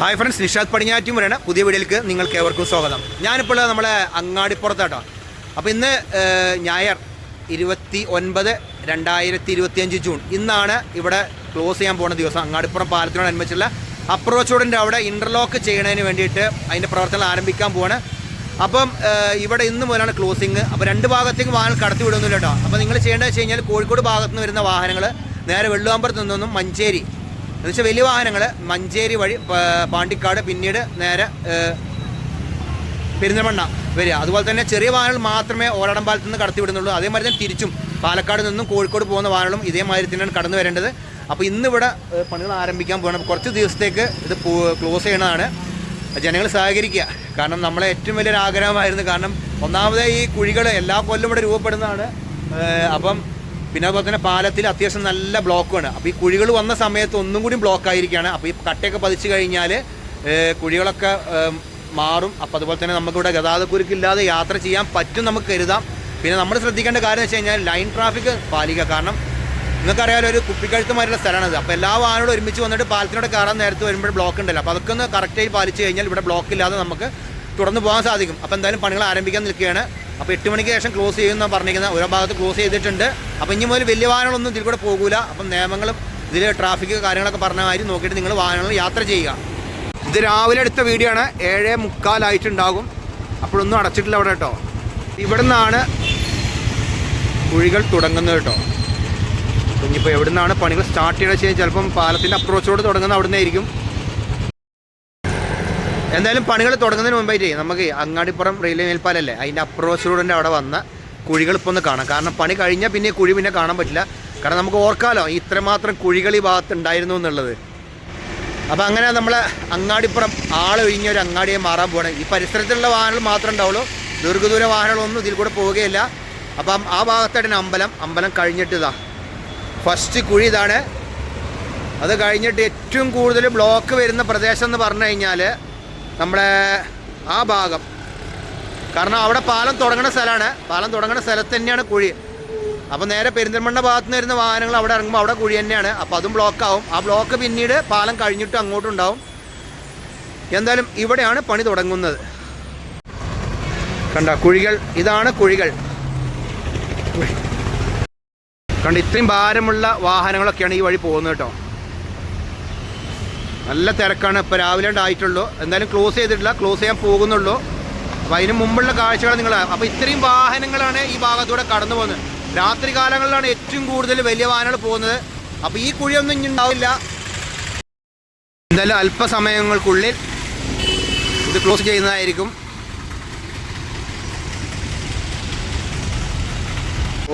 Hi friends Nishad പടിഞ്ഞാറ്റുമുറാണ് പുതിയ വീഡിയോയിലേക്ക് നിങ്ങൾക്ക് ഏവർക്കും സ്വാഗതം. ഞാനിപ്പോൾ നമ്മളെ അങ്ങാടിപ്പുറത്താട്ടോ. അപ്പോൾ ഇന്ന് ഞായർ ഇരുപത്തി ഒൻപത് രണ്ടായിരത്തി ഇരുപത്തിയഞ്ച് ജൂൺ. ഇന്നാണ് ഇവിടെ ക്ലോസ് ചെയ്യാൻ പോകുന്ന ദിവസം. അങ്ങാടിപ്പുറം പാലത്തിനോടനുബന്ധിച്ചുള്ള അപ്രോച്ച് റോഡിന്റെ അവിടെ ഇന്റർലോക്ക് ചെയ്യുന്നതിന് വേണ്ടിയിട്ട് അതിന്റെ പ്രവർത്തനം ആരംഭിക്കാൻ പോവാണ്. അപ്പം ഇവിടെ ഇന്ന് മുതലാണ് ക്ലോസിങ് അപ്പോൾ രണ്ട് ഭാഗത്തേക്ക് വാഹനം കടത്തി വിടുന്നില്ല കേട്ടോ. അപ്പോൾ നിങ്ങൾ ചെയ്യേണ്ടത് വെച്ച് കഴിഞ്ഞാൽ കോഴിക്കോട് ഭാഗത്തുനിന്ന് വരുന്ന വാഹനങ്ങൾ നേരെ വെള്ളുവാമ്പുറത്ത് നിന്നും മഞ്ചേരി എന്ന് വെച്ചാൽ വലിയ വാഹനങ്ങൾ മഞ്ചേരി വഴി പാണ്ടിക്കാട് പിന്നീട് നേരെ പെരിന്തൽമണ്ണ വരിക. അതുപോലെ തന്നെ ചെറിയ വാഹനങ്ങൾ മാത്രമേ ഓലടം പാലത്ത് നിന്ന് കടത്തി വിടുന്നുള്ളൂ അതേമാതിരി തന്നെ തിരിച്ചും പാലക്കാട് നിന്നും കോഴിക്കോട് പോകുന്ന വാഹനങ്ങളും ഇതേമാതിരി തന്നെയാണ് കടന്നു വരേണ്ടത്. അപ്പോൾ ഇന്നിവിടെ പണികൾ ആരംഭിക്കാൻ പോകണം കുറച്ച് ദിവസത്തേക്ക് ഇത് ക്ലോസ് ചെയ്യണതാണ്. ജനങ്ങൾ സഹകരിക്കുക. കാരണം നമ്മളെ ഏറ്റവും വലിയൊരു ആഗ്രഹമായിരുന്നു. കാരണം ഒന്നാമത് ഈ കുഴികൾ എല്ലാ കൊല്ലം ഇവിടെ രൂപപ്പെടുന്നതാണ്. അപ്പം പിന്നെ അതുപോലെ തന്നെ പാലത്തിൽ അത്യാവശ്യം നല്ല ബ്ലോക്കാണ് അപ്പോൾ ഈ കുഴികൾ വന്ന സമയത്ത് ഒന്നും കൂടി ബ്ലോക്ക് ആയിരിക്കുകയാണ്. അപ്പോൾ ഈ കട്ടയൊക്കെ പതിച്ച് കഴിഞ്ഞാൽ കുഴികളൊക്കെ മാറും. അപ്പോൾ അതുപോലെ തന്നെ നമുക്കിവിടെ ഗതാഗതക്കുരുക്കില്ലാതെ യാത്ര ചെയ്യാൻ പറ്റും നമുക്ക് കരുതാം. പിന്നെ നമ്മൾ ശ്രദ്ധിക്കേണ്ട കാര്യം എന്ന് വെച്ച് കഴിഞ്ഞാൽ ലൈൻ ട്രാഫിക് പാലിക്കുക. കാരണം നിങ്ങൾക്കറിയാലോ ഒരു കുപ്പിക്കഴുത്തുമാരുള്ള സ്ഥലമാണ് അപ്പോൾ എല്ലാ വാഹനങ്ങളും ഒരുമിച്ച് വന്നിട്ട് പാലത്തിനോട് കയറാൻ നേരത്തെ വരുമ്പോൾ ബ്ലോക്ക് ഉണ്ടല്ലോ. അപ്പോൾ അതൊക്കെ ഒന്ന് കറക്റ്റായി പാലിച്ച് കഴിഞ്ഞാൽ ഇവിടെ ബ്ലോക്ക് ഇല്ലാതെ നമുക്ക് തുടർന്ന് പോകാൻ സാധിക്കും. അപ്പോൾ എന്തായാലും പണികൾ ആരംഭിക്കാൻ നിൽക്കുകയാണ്. അപ്പോൾ എട്ട് മണിക്ക് ശേഷം ക്ലോസ് ചെയ്യുന്ന പറഞ്ഞിരിക്കുന്നത്. ഓരോ ഭാഗത്ത് ക്ലോസ് ചെയ്തിട്ടുണ്ട്. അപ്പോൾ ഇനി മുതൽ വലിയ വാഹനങ്ങളൊന്നും ഇതിൽ കൂടെ പോകൂല. അപ്പം നിയമങ്ങളും ഇതിൽ ട്രാഫിക് കാര്യങ്ങളൊക്കെ പറഞ്ഞ മാതിരി നോക്കിയിട്ട് നിങ്ങൾ വാഹനങ്ങൾ യാത്ര ചെയ്യുക. ഇത് രാവിലെ എടുത്ത വീഡിയോ ആണ്. ഏഴേ മുക്കാലായിട്ടുണ്ടാകും അപ്പോഴൊന്നും അടച്ചിട്ടില്ല അവിടെ കേട്ടോ. ഇവിടെ നിന്നാണ് കുഴികൾ തുടങ്ങുന്നത് കേട്ടോ. ഇനിയിപ്പോൾ എവിടെ നിന്നാണ് പണികൾ സ്റ്റാർട്ട് ചെയ്യണമെന്ന് വെച്ച് ചിലപ്പം പാലത്തിന്റെ അപ്രോച്ചോട് തുടങ്ങുന്ന അവിടെ നിന്നായിരിക്കും എന്തായാലും പണികൾ തുടങ്ങുന്നതിന് മുമ്പായിട്ട് നമുക്ക് അങ്ങാടിപ്പുറം റെയിൽവേ മേൽപ്പാലല്ലേ? അതിന്റെ അപ്രോച്ച് റോഡിന്റെ അവിടെ വന്ന കുഴികൾ ഇപ്പോൾ ഒന്ന് കാണാം. കാരണം പണി കഴിഞ്ഞാൽ പിന്നെ കുഴി പിന്നെ കാണാൻ പറ്റില്ല. കാരണം നമുക്ക് ഓർക്കാലോ ഇത്രമാത്രം കുഴികൾ ഈ ഭാഗത്ത് ഉണ്ടായിരുന്നു എന്നുള്ളത്. അപ്പോൾ അങ്ങനെ നമ്മൾ അങ്ങാടിപ്പുറം ആളൊഴിഞ്ഞ ഒരു അങ്ങാടിയെ മാറാൻ പോകണം ഈ പരിസരത്തുള്ള വാഹനങ്ങൾ മാത്രമേ ഉണ്ടാവുള്ളൂ. ദീർഘദൂര വാഹനങ്ങളൊന്നും ഇതിൽ കൂടെ പോവുകയില്ല. അപ്പം ആ ഭാഗത്തായിട്ട് അമ്പലം. അമ്പലം കഴിഞ്ഞിട്ട് ഇതാ. ഫസ്റ്റ് കുഴി ഇതാണ്. അത് കഴിഞ്ഞിട്ട് ഏറ്റവും കൂടുതൽ ബ്ലോക്ക് വരുന്ന പ്രദേശം എന്ന് പറഞ്ഞു കഴിഞ്ഞാൽ നമ്മുടെ ആ ഭാഗം. കാരണം അവിടെ പാലം തുടങ്ങുന്ന സ്ഥലമാണ്. പാലം തുടങ്ങുന്ന സ്ഥലത്ത് തന്നെയാണ് കുഴി. അപ്പോൾ നേരെ പെരിന്തൽമണ്ണ ഭാഗത്ത് നിന്ന് വരുന്ന വാഹനങ്ങൾ അവിടെ ഇറങ്ങുമ്പോൾ അവിടെ കുഴി തന്നെയാണ്. അപ്പോൾ അതും ബ്ലോക്ക് ആവും. ആ ബ്ലോക്ക് പിന്നീട് പാലം കഴിഞ്ഞിട്ട് അങ്ങോട്ടും ഉണ്ടാവും. എന്തായാലും ഇവിടെയാണ് പണി തുടങ്ങുന്നത്. കണ്ട കുഴികൾ. ഇതാണ് കുഴികൾ. കണ്ട ഇത്രയും ഭാരമുള്ള വാഹനങ്ങളൊക്കെയാണ് ഈ വഴി പോകുന്നത് കേട്ടോ. നല്ല തിരക്കാണ്. ഇപ്പോൾ രാവിലെ ഉണ്ടായിട്ടുള്ളൂ. എന്തായാലും ക്ലോസ് ചെയ്തിട്ടില്ല. ക്ലോസ് ചെയ്യാൻ പോകുന്നുള്ളൂ. അപ്പോൾ അതിന് മുമ്പുള്ള കാഴ്ചകൾ നിങ്ങൾ അപ്പോൾ ഇത്രയും വാഹനങ്ങളാണ് ഈ ഭാഗത്തൂടെ കടന്നു പോകുന്നത്. രാത്രി കാലങ്ങളിലാണ് ഏറ്റവും കൂടുതൽ വലിയ വാഹനങ്ങൾ പോകുന്നത്. അപ്പോൾ ഈ കുഴിയൊന്നും ഇനി ഉണ്ടാവില്ല. എന്തായാലും അല്പസമയങ്ങൾക്കുള്ളിൽ ഇത് ക്ലോസ് ചെയ്യുന്നതായിരിക്കും.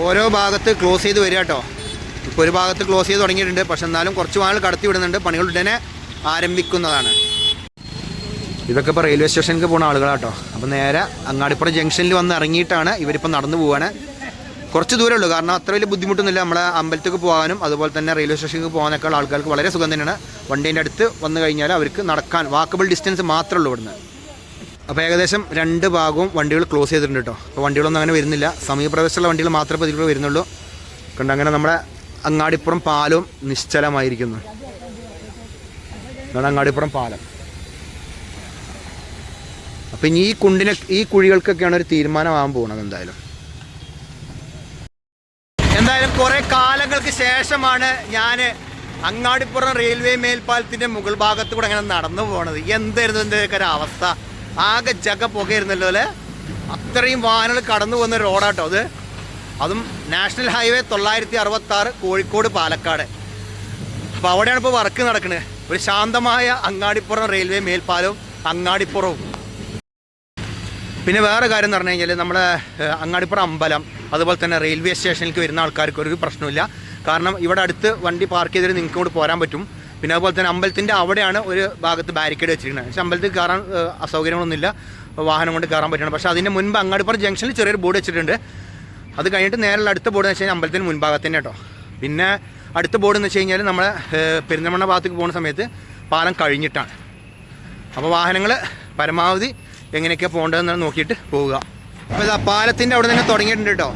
ഓരോ ഭാഗത്ത് ക്ലോസ് ചെയ്ത് വരിക കേട്ടോ. ഇപ്പോൾ ഒരു ഭാഗത്ത് ക്ലോസ് ചെയ്ത് തുടങ്ങിയിട്ടുണ്ട്. പക്ഷെ എന്നാലും കുറച്ച് വാഹനങ്ങൾ കടത്തി വിടുന്നുണ്ട്. പണികൾ ഉടനെ ആരംഭിക്കുന്നതാണ്. ഇതൊക്കെ ഇപ്പോൾ റെയിൽവേ സ്റ്റേഷനിലേക്ക് പോകുന്ന ആളുകളാട്ടോ. അപ്പോൾ നേരെ അങ്ങാടിപ്പുറം ജംഗ്ഷനിൽ വന്ന് ഇറങ്ങിയിട്ടാണ് ഇവരിപ്പോൾ നടന്നു പോവാണ്. കുറച്ച് ദൂരമേ ഉള്ളൂ. കാരണം അത്ര വലിയ ബുദ്ധിമുട്ടൊന്നുമില്ല. നമ്മളെ അമ്പലത്തേക്ക് പോകാനും അതുപോലെ തന്നെ റെയിൽവേ സ്റ്റേഷനിലേക്ക് പോകാനൊക്കെ ആൾക്കാർക്ക് വളരെ സുഖം തന്നെയാണ്. വണ്ടീന്റെ അടുത്ത് വന്നു കഴിഞ്ഞാൽ അവർക്ക് നടക്കാൻ വാക്കബിൾ ഡിസ്റ്റൻസ് മാത്രമേ ഉള്ളൂ ഇവിടുന്ന്. അപ്പോൾ ഏകദേശം രണ്ട് ഭാഗവും വണ്ടികൾ ക്ലോസ് ചെയ്തിട്ടുണ്ട് കേട്ടോ. അപ്പോൾ വണ്ടികളൊന്നും അങ്ങനെ വരുന്നില്ല. സമീപപ്രദേശത്തുള്ള വണ്ടികൾ മാത്രമേ പതിവ് വരുന്നുള്ളൂ. കണ്ട് അങ്ങനെ നമ്മുടെ അങ്ങാടിപ്പുറം പാലവും നിശ്ചലമായിരിക്കുന്നു. ഇതാണ് അങ്ങാടിപ്പുറം പാലം. അപ്പം ഇനി ഈ കുണ്ടിനെ ഈ കുഴികൾക്കൊക്കെയാണ് ഒരു തീരുമാനമാകാൻ പോകുന്നത് എന്തായാലും. എന്തായാലും കുറേ കാലങ്ങൾക്ക് ശേഷമാണ് ഞാൻ അങ്ങാടിപ്പുറം റെയിൽവേ മേൽപ്പാലത്തിന്റെ മുകൾ ഭാഗത്ത് കൂടെ അങ്ങനെ നടന്നു പോണത്. എന്തായിരുന്നു എന്തൊക്കെ ഒരു അവസ്ഥ? ആകെ ജഗ പുകയായിരുന്നല്ലോ അല്ലേ? അത്രയും വാഹനങ്ങൾ കടന്നു പോകുന്ന റോഡാട്ടോ അത്. അതും നാഷണൽ ഹൈവേ തൊള്ളായിരത്തി അറുപത്തി ആറ് കോഴിക്കോട് പാലക്കാട്. അപ്പോൾ അവിടെയാണ് ഇപ്പോൾ വർക്ക് നടക്കുന്നത് ഒരു ശാന്തമായ അങ്ങാടിപ്പുറം റെയിൽവേ മേൽപ്പാലവും അങ്ങാടിപ്പുറവും. പിന്നെ വേറെ കാര്യം എന്ന് പറഞ്ഞു കഴിഞ്ഞാൽ നമ്മുടെ അങ്ങാടിപ്പുറം അമ്പലം അതുപോലെ തന്നെ റെയിൽവേ സ്റ്റേഷനിലേക്ക് വരുന്ന ആൾക്കാർക്ക് ഒരു പ്രശ്നമില്ല കാരണം ഇവിടെ അടുത്ത് വണ്ടി പാർക്ക് ചെയ്തിട്ട് നിങ്ങൾക്ക് ഇങ്ങോട്ട് പോരാൻ പറ്റും. പിന്നെ അതുപോലെ തന്നെ അമ്പലത്തിന്റെ അവിടെയാണ് ഒരു ഭാഗത്ത് ബാരിക്കേഡ് വെച്ചിരിക്കുന്നത്. പക്ഷേ അമ്പലത്തിൽ കയറാൻ അസൗകര്യങ്ങളൊന്നുമില്ല. വാഹനം കൊണ്ട് കയറാൻ പറ്റണം പക്ഷേ അതിന്റെ മുൻപ് അങ്ങാടിപ്പുറം ജംഗ്ഷനിൽ ചെറിയൊരു ബോർഡ് വെച്ചിട്ടുണ്ട്. അത് കഴിഞ്ഞിട്ട് നേരെയുള്ള അടുത്ത ബോർഡ് എന്ന് വെച്ച് കഴിഞ്ഞാൽ അമ്പലത്തിന് മുൻഭാഗത്ത് തന്നെ കേട്ടോ. പിന്നെ അടുത്ത ബോർഡ് എന്ന് വെച്ച് കഴിഞ്ഞാൽ നമ്മളെ ഏഹ്, പെരിന്തൽമണ്ണ ഭാഗത്തേക്ക് പോകുന്ന സമയത്ത് പാലം കഴിഞ്ഞിട്ടാണ്. അപ്പോൾ വാഹനങ്ങൾ പരമാവധി എങ്ങനെയൊക്കെയാണ് പോകേണ്ടതെന്ന് നോക്കിയിട്ട് പോവുക. അപ്പോൾ ഇതാ പാലത്തിന്റെ അവിടെ തന്നെ തുടങ്ങിയിട്ടുണ്ട് കേട്ടോ.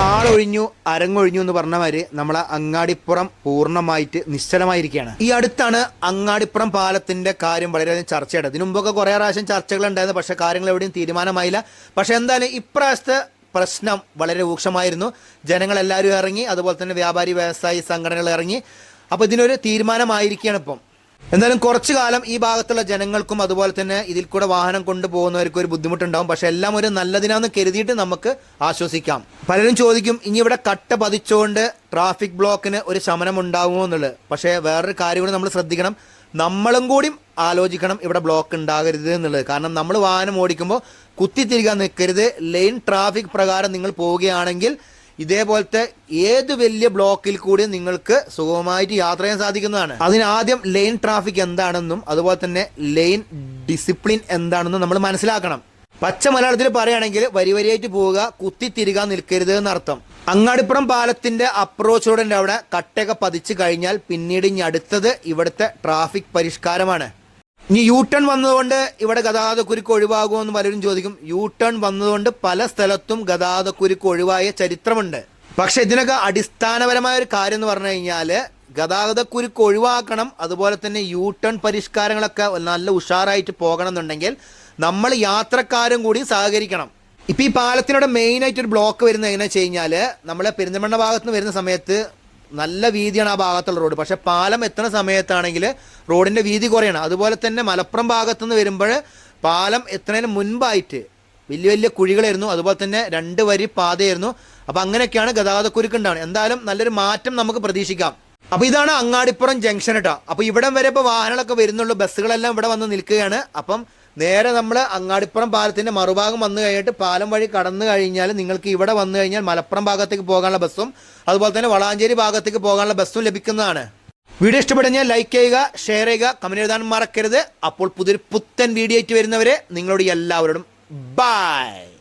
ആളൊഴിഞ്ഞു അരങ്ങൊഴിഞ്ഞു എന്ന് പറഞ്ഞ മാതിരി നമ്മളെ അങ്ങാടിപ്പുറം പൂർണമായിട്ട് നിശ്ചലമായിരിക്കുകയാണ്. ഈ അടുത്താണ് അങ്ങാടിപ്പുറം പാലത്തിന്റെ കാര്യം വളരെയധികം ചർച്ചയുണ്ട് ഇതിനു മുമ്പൊക്കെ കുറേ പ്രാവശ്യം ചർച്ചകൾ ഉണ്ടായിരുന്നു പക്ഷെ കാര്യങ്ങൾ എവിടെയും തീരുമാനമായില്ല. പക്ഷെ എന്തായാലും ഇപ്രാവശ്യത്തെ പ്രശ്നം വളരെ രൂക്ഷമായിരുന്നു. ജനങ്ങളെല്ലാവരും ഇറങ്ങി അതുപോലെ തന്നെ വ്യാപാരി വ്യവസായി സംഘടനകൾ ഇറങ്ങി. അപ്പോൾ ഇതിനൊരു തീരുമാനമായിരിക്കുകയാണ് ഇപ്പം. എന്തായാലും കുറച്ചു കാലം ഈ ഭാഗത്തുള്ള ജനങ്ങൾക്കും അതുപോലെ തന്നെ ഇതിൽ കൂടെ വാഹനം കൊണ്ടുപോകുന്നവർക്കും ഒരു ബുദ്ധിമുട്ടുണ്ടാവും. പക്ഷെ എല്ലാം ഒരു നല്ലതിനാന്ന് കരുതിയിട്ട് നമുക്ക് ആശ്വസിക്കാം. പലരും ചോദിക്കും ഇനി ഇവിടെ കട്ട പതിച്ചുകൊണ്ട് ട്രാഫിക് ബ്ലോക്കിന് ഒരു ശമനം ഉണ്ടാകുമോ എന്നുള്ളത്? പക്ഷേ വേറൊരു കാര്യം കൂടി നമ്മൾ ശ്രദ്ധിക്കണം. നമ്മളും കൂടി ആലോചിക്കണം ഇവിടെ ബ്ലോക്ക് ഉണ്ടാകരുത് എന്നുള്ളത്. കാരണം നമ്മൾ വാഹനം ഓടിക്കുമ്പോൾ കുത്തിത്തിരികാൻ നിൽക്കരുത്. ലൈൻ ട്രാഫിക് പ്രകാരം നിങ്ങൾ പോവുകയാണെങ്കിൽ ഇതേപോലത്തെ ഏത് വലിയ ബ്ലോക്കിൽ കൂടി നിങ്ങൾക്ക് സുഗമമായിട്ട് യാത്ര ചെയ്യാൻ സാധിക്കുന്നതാണ്? അതിനാദ്യം ലൈൻ ട്രാഫിക് എന്താണെന്നും അതുപോലെ തന്നെ ലൈൻ ഡിസിപ്ലിൻ എന്താണെന്നും നമ്മൾ മനസ്സിലാക്കണം. പച്ച മലയാളത്തിൽ പറയുകയാണെങ്കിൽ വരി വരിയായിട്ട് പോവുക കുത്തിത്തിരികാൻ നിൽക്കരുത് എന്നർത്ഥം. അങ്ങാടിപ്പുറം പാലത്തിന്റെ അപ്രോച്ച് റോഡിന്റെ അവിടെ കട്ടയൊക്കെ പതിച്ചു കഴിഞ്ഞാൽ പിന്നീട് ഇനി അടുത്തത് ഇവിടുത്തെ ട്രാഫിക് പരിഷ്കാരമാണ്. ഇനി യു ടേൺ വന്നതുകൊണ്ട് ഇവിടെ ഗതാഗതക്കുരുക്ക് ഒഴിവാകുമെന്ന് പലരും ചോദിക്കും. യു ടേൺ വന്നതുകൊണ്ട് പല സ്ഥലത്തും ഗതാഗതക്കുരുക്ക് ഒഴിവായ ചരിത്രമുണ്ട്. പക്ഷെ ഇതിനൊക്കെ അടിസ്ഥാനപരമായ ഒരു കാര്യം എന്ന് പറഞ്ഞു കഴിഞ്ഞാൽ ഗതാഗതക്കുരുക്ക് ഒഴിവാക്കണം അതുപോലെ തന്നെ യു ടേൺ പരിഷ്കാരങ്ങളൊക്കെ നല്ല ഉഷാറായിട്ട് പോകണം എന്നുണ്ടെങ്കിൽ നമ്മൾ യാത്രക്കാരും കൂടി സഹകരിക്കണം. ഇപ്പം ഈ പാലത്തിനോട് മെയിനായിട്ട് ഒരു ബ്ലോക്ക് വരുന്നത് എങ്ങനെയാണെന്ന് വെച്ച് കഴിഞ്ഞാൽ നമ്മളെ പെരിന്തമണ്ണ ഭാഗത്ത് നിന്ന് വരുന്ന സമയത്ത് നല്ല വീതിയാണ് ആ ഭാഗത്തുള്ള റോഡ്. പക്ഷെ പാലം എത്തുന്ന സമയത്താണെങ്കിൽ റോഡിന്റെ വീതി കുറയണം. അതുപോലെ തന്നെ മലപ്പുറം ഭാഗത്തു നിന്ന് വരുമ്പോൾ പാലം എത്തുന്നതിന് മുൻപായിട്ട് വലിയ വലിയ കുഴികളായിരുന്നു. അതുപോലെ തന്നെ രണ്ട് വരി പാതയായിരുന്നു. അപ്പോൾ അങ്ങനെയൊക്കെയാണ് ഗതാഗതക്കുരുക്ക് ഉണ്ടാവുന്നത്. എന്തായാലും നല്ലൊരു മാറ്റം നമുക്ക് പ്രതീക്ഷിക്കാം. അപ്പോൾ ഇതാണ് അങ്ങാടിപ്പുറം ജംഗ്ഷൻ കേട്ടോ. അപ്പോൾ ഇവിടം വരെ ഇപ്പോൾ വാഹനങ്ങളൊക്കെ വരുന്നുള്ളൂ. ബസ്സുകളെല്ലാം ഇവിടെ വന്ന് നിൽക്കുകയാണ്. അപ്പം നേരെ നമ്മൾ അങ്ങാടിപ്പുറം പാലത്തിന്റെ മറുഭാഗം വന്നു കഴിഞ്ഞിട്ട് പാലം വഴി കടന്നു കഴിഞ്ഞാൽ നിങ്ങൾക്ക് ഇവിടെ വന്നു കഴിഞ്ഞാൽ മലപ്പുറം ഭാഗത്തേക്ക് പോകാനുള്ള ബസ്സും അതുപോലെ തന്നെ വളാഞ്ചേരി ഭാഗത്തേക്ക് പോകാനുള്ള ബസ്സും ലഭിക്കുന്നതാണ്. വീഡിയോ ഇഷ്ടപ്പെടുന്ന ലൈക്ക് ചെയ്യുക ഷെയർ ചെയ്യുക കമന്റ് എഴുതാൻ മറക്കരുത്. അപ്പോൾ പുതിയൊരു പുത്തൻ വീഡിയോ ആയിട്ട് വരുന്നവരെ നിങ്ങളോട് എല്ലാവരോടും ബൈ